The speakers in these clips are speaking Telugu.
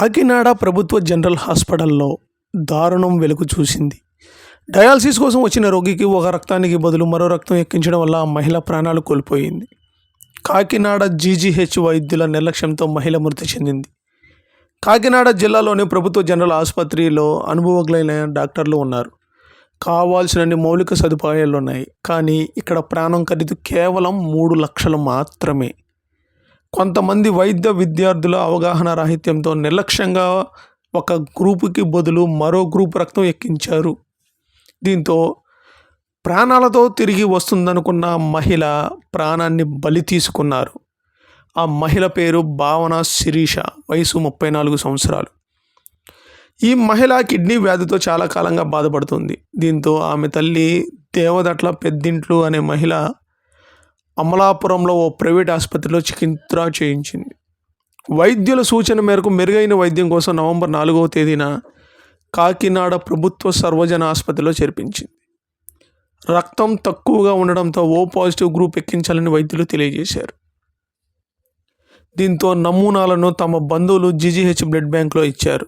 కాకినాడ ప్రభుత్వ జనరల్ హాస్పిటల్లో దారుణం వెలుగు చూసింది. డయాలసిస్ కోసం వచ్చిన రోగికి ఒక రక్తానికి బదులు మరో రక్తం ఎక్కించడం వల్ల ఆ మహిళ ప్రాణాలు కోల్పోయింది. కాకినాడ జీజీహెచ్ వైద్యుల నిర్లక్ష్యంతో మహిళ మృతి చెందింది. కాకినాడ జిల్లాలోని ప్రభుత్వ జనరల్ ఆసుపత్రిలో అనుభవజ్ఞులైన డాక్టర్లు ఉన్నారు. కావాల్సినన్ని మౌలిక సదుపాయాలు ఉన్నాయి కానీ ఇక్కడ ప్రాణం ఖరీదు కేవలం మూడు లక్షలు మాత్రమే. కొంతమంది వైద్య విద్యార్థుల అవగాహన రాహిత్యంతో నిర్లక్ష్యంగా ఒక గ్రూపుకి బదులు మరో గ్రూప్ రక్తం ఎక్కించారు. దీంతో ప్రాణాలతో తిరిగి వస్తుందనుకున్న మహిళ ప్రాణాన్ని బలి తీసుకున్నారు. ఆ మహిళ పేరు భావన శిరీష వయసు ముప్పై నాలుగు సంవత్సరాలు. ఈ మహిళ కిడ్నీ వ్యాధితో చాలా కాలంగా బాధపడుతుంది. దీంతో ఆమె తల్లి దేవదట్ల పెద్దింట్లు అనే మహిళ అమలాపురంలో ఓ ప్రైవేట్ ఆసుపత్రిలో చికిత్స చేయించింది. వైద్యుల సూచన మేరకు మెరుగైన వైద్యం కోసం నవంబర్ నాలుగవ తేదీన కాకినాడ ప్రభుత్వ సర్వజన ఆసుపత్రిలో చేర్పించింది. రక్తం తక్కువగా ఉండడంతో ఓ పాజిటివ్ గ్రూప్ ఎక్కించాలని వైద్యులు తెలియజేశారు. దీంతో నమూనాలను తమ బంధువులు జీజీహెచ్ బ్లడ్ బ్యాంక్లో ఇచ్చారు.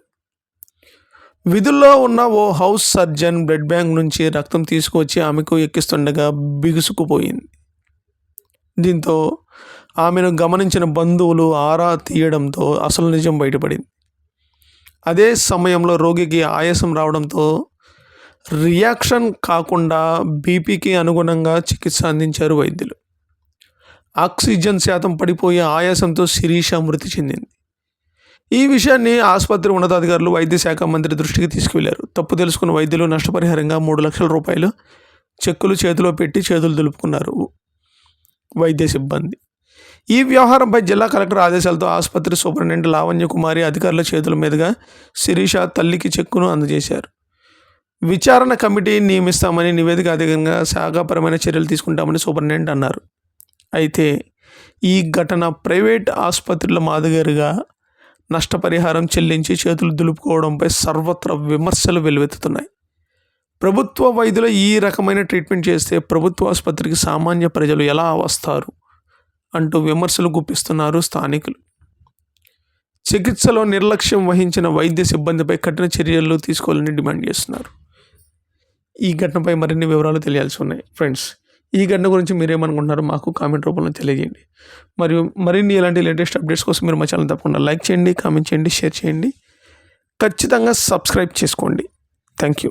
విధుల్లో ఉన్న ఓ హౌస్ సర్జన్ బ్లడ్ బ్యాంక్ నుంచి రక్తం తీసుకువచ్చి ఆమెకు ఎక్కిస్తుండగా బిగుసుకుపోయింది. దీంతో ఆమెను గమనించిన బంధువులు ఆరా తీయడంతో అసలు నిజం బయటపడింది. అదే సమయంలో రోగికి ఆయాసం రావడంతో రియాక్షన్ కాకుండా బీపీకి అనుగుణంగా చికిత్స అందించారు వైద్యులు. ఆక్సిజన్ శాతం పడిపోయి ఆయాసంతో శిరీష మృతి చెందింది. ఈ విషయాన్ని ఆసుపత్రి ఉన్నతాధికారులు వైద్య శాఖ మంత్రి దృష్టికి తీసుకువెళ్ళారు. తప్పు తెలుసుకున్న వైద్యులు నష్టపరిహారంగా మూడు లక్షల రూపాయలు చెక్కులు చేతిలో పెట్టి చేతులు దులుపుకున్నారు. వైద్య సిబ్బంది. ఈ వ్యవహారంపై జిల్లా కలెక్టర్ ఆదేశాలతో ఆసుపత్రి సూపరింటెండెంట్ లావణ్య కుమారి అధికారుల చేతుల మీదుగా శిరీష తల్లికి చెక్కును అందజేశారు. విచారణ కమిటీ నియమిస్తామని నివేదిక అధికంగా శాఖాపరమైన చర్యలు తీసుకుంటామని సూపరింటెండెంట్ అన్నారు. అయితే ఈ ఘటన ప్రైవేట్ ఆసుపత్రుల మాదిరిగా నష్టపరిహారం చెల్లించి చేతులు దులుపుకోవడంపై సర్వత్ర విమర్శలు వెల్లువెత్తుతున్నాయి ప్రభుత్వ వైద్యులు ఈ రకమైన ట్రీట్మెంట్ చేస్తే ప్రభుత్వ ఆసుపత్రికి సామాన్య ప్రజలు ఎలా వస్తారు? అంటూ విమర్శలు గుప్పిస్తున్నారు స్థానికులు. చికిత్సలో నిర్లక్ష్యం వహించిన వైద్య సిబ్బందిపై కఠిన చర్యలు తీసుకోవాలని డిమాండ్ చేస్తున్నారు. ఈ ఘటనపై మరిన్ని వివరాలు తెలియాల్సి ఉన్నాయి. ఫ్రెండ్స్ ఈ ఘటన గురించి మీరేమనుకుంటున్నారో మాకు కామెంట్ రూపంలో తెలియజేయండి. మరియు మరిన్ని ఇలాంటి లేటెస్ట్ అప్డేట్స్ కోసం మీరు మా ఛానల్ తప్పకుండా లైక్ చేయండి కామెంట్ చేయండి షేర్ చేయండి. ఖచ్చితంగా సబ్స్క్రైబ్ చేసుకోండి. Thank you.